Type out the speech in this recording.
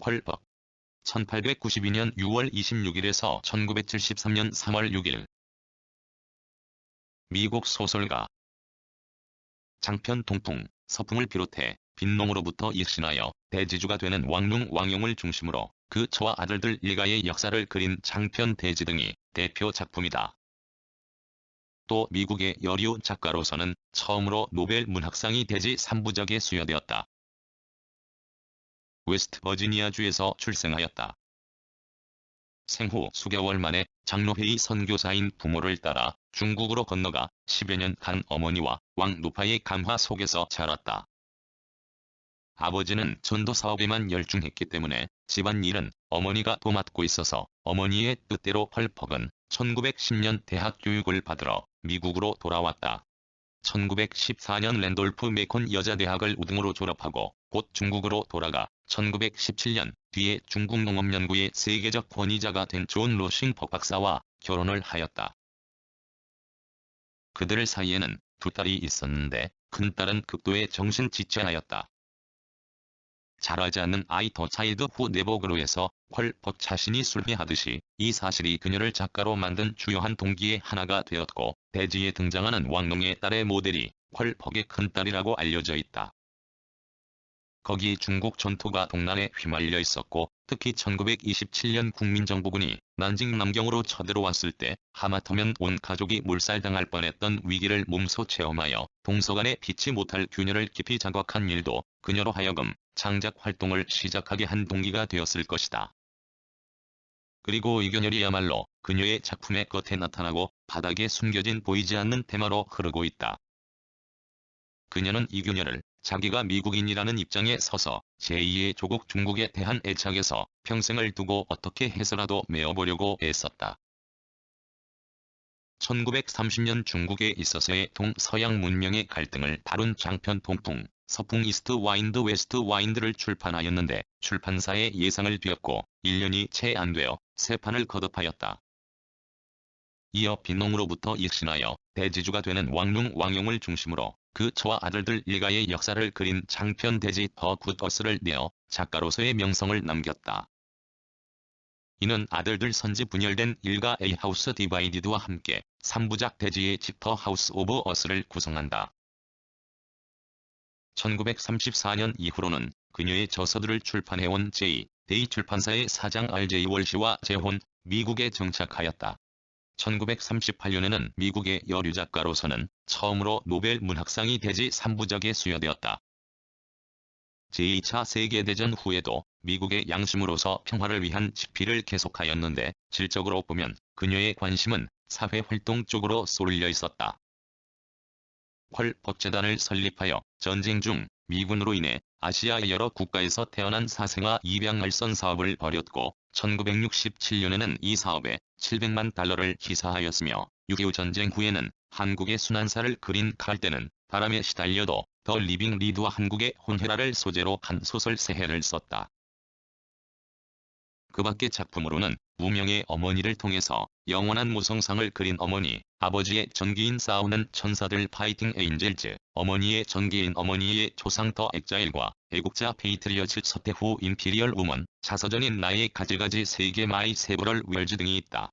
펄벅 1892년 6월 26일에서 1973년 3월 6일 미국 소설가 장편 동풍, 서풍을 비롯해 빈농으로부터 일신하여 대지주가 되는 왕릉 왕용을 중심으로 그 처와 아들들 일가의 역사를 그린 장편 대지 등이 대표 작품이다. 또 미국의 여류 작가로서는 처음으로 노벨 문학상이 대지 3부작에 수여되었다. 웨스트 버지니아주에서 출생하였다. 생후 수개월 만에 장로회의 선교사인 부모를 따라 중국으로 건너가 10여 년 간 어머니와 왕 노파의 감화 속에서 자랐다. 아버지는 전도 사업에만 열중했기 때문에 집안 일은 어머니가 도맡고 있어서 어머니의 뜻대로 펄퍽은 1910년 대학 교육을 받으러 미국으로 돌아왔다. 1914년 랜돌프 메콘 여자대학을 우등으로 졸업하고 곧 중국으로 돌아가 1917년 뒤에 중국 농업연구의 세계적 권위자가 된 존 로싱 법박사와 결혼을 하였다. 그들 사이에는 두 딸이 있었는데 큰딸은 극도의 정신 지체하였다. 자라지 않는 아이 더 차일드 후 네버그로 해서 펄퍽 자신이 술회하듯이 이 사실이 그녀를 작가로 만든 주요한 동기의 하나가 되었고 대지에 등장하는 왕농의 딸의 모델이 펄퍽의 큰딸이라고 알려져 있다. 거기 중국 전토가 동난에 휘말려 있었고 특히 1927년 국민정부군이 난징 남경으로 쳐들어왔을 때 하마터면 온 가족이 몰살당할 뻔했던 위기를 몸소 체험하여 동서간에 피치 못할 균열을 깊이 자각한 일도 그녀로 하여금 창작 활동을 시작하게 한 동기가 되었을 것이다. 그리고 이 균열이야말로 그녀의 작품의 끝에 나타나고 바닥에 숨겨진 보이지 않는 테마로 흐르고 있다. 그녀는 이 균열을 자기가 미국인이라는 입장에 서서 제2의 조국 중국에 대한 애착에서 평생을 두고 어떻게 해서라도 메어보려고 애썼다. 1930년 중국에 있어서의 동서양 문명의 갈등을 다룬 장편 동풍, 서풍 이스트 와인드 웨스트 와인드를 출판하였는데 출판사의 예상을 뒤엎고 1년이 채 안 되어 새 판을 거듭하였다. 이어 빈농으로부터 일신하여 대지주가 되는 왕릉 왕용을 중심으로 그 처와 아들들 일가의 역사를 그린 장편 대지 더 굿어스를 내어 작가로서의 명성을 남겼다. 이는 아들들 선지 분열된 일가 A 하우스 디바이디드와 함께 3부작 대지의 집터 하우스 오브 어스를 구성한다. 1934년 이후로는 그녀의 저서들을 출판해온 제2, 데이 출판사의 사장 RJ 월시와 재혼, 미국에 정착하였다. 1938년에는 미국의 여류 작가로서는 처음으로 노벨 문학상이 대지 3부작에 수여되었다. 제2차 세계대전 후에도 미국의 양심으로서 평화를 위한 집필을 계속하였는데 질적으로 보면 그녀의 관심은 사회활동 쪽으로 쏠려 있었다. 펄벅재단을 설립하여 전쟁 중 미군으로 인해 아시아의 여러 국가에서 태어난 사생아 입양 알선 사업을 벌였고 1967년에는 이 사업에 700만 달러를 기사하였으며 6.25 전쟁 후에는 한국의 순환사를 그린 칼때는 바람에 시달려도 더 리빙 리드와 한국의 혼혈아를 소재로 한 소설 세해를 썼다. 그 밖의 작품으로는 무명의 어머니를 통해서 영원한 무성상을 그린 어머니, 아버지의 전기인 싸우는 천사들 파이팅 에인젤즈, 어머니의 전기인 어머니의 조상 더 엑자일과 애국자 페이트리어츠 서태 후 임피리얼 우먼, 자서전인 나의 가지가지 세계 마이 세브럴 웰즈 등이 있다.